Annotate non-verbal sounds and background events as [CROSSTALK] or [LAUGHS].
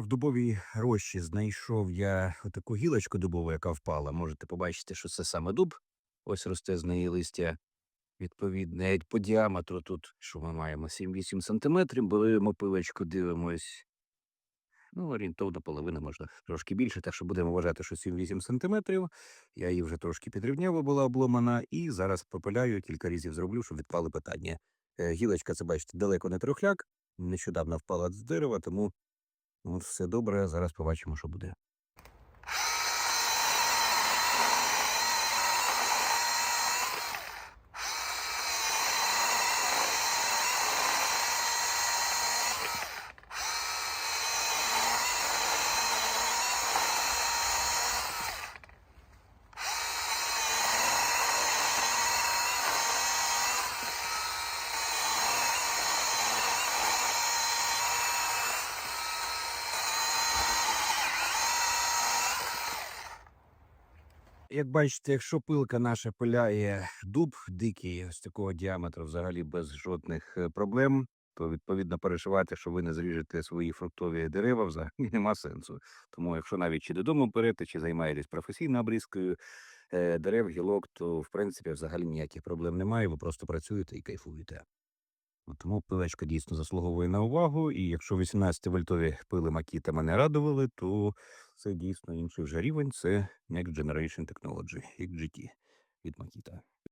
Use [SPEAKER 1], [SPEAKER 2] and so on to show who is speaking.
[SPEAKER 1] В дубовій рощі знайшов я таку гілочку дубову, яка впала. Можете побачити, що це саме дуб. Ось росте з неї листя. Відповідне, Навіть по діаметру тут, що ми маємо, 7-8 сантиметрів. Беремо пилочку, дивимось. Ну, орієнтовно половина, можна трошки більше, так що будемо вважати, що 7-8 сантиметрів. Я її вже трошки підрівняв, була обломана, і зараз пропиляю, кілька разів зроблю, щоб відпали питання. Е, Гілочка, це бачите, далеко не трохляк, нещодавно впала з дерева, тому все добре. Зараз побачимо, що буде. Як бачите, якщо пилка наша пиляє дуб дикий, з такого діаметру, взагалі без жодних е, проблем, то відповідно переживати, що ви не зріжете свої фруктові дерева, взагалі [LAUGHS] нема сенсу. Тому, якщо навіть чи додому берете, чи займаєтесь професійною обрізкою е, дерев, гілок, то в принципі взагалі ніяких проблем немає. Ви просто працюєте і кайфуєте. Тому пивечка дійсно заслуговує на увагу. І якщо 18 вольтові пили Макіта мене радували, то це дійсно інший вже рівень. Це Next Generation Technology, XGT від Макіта.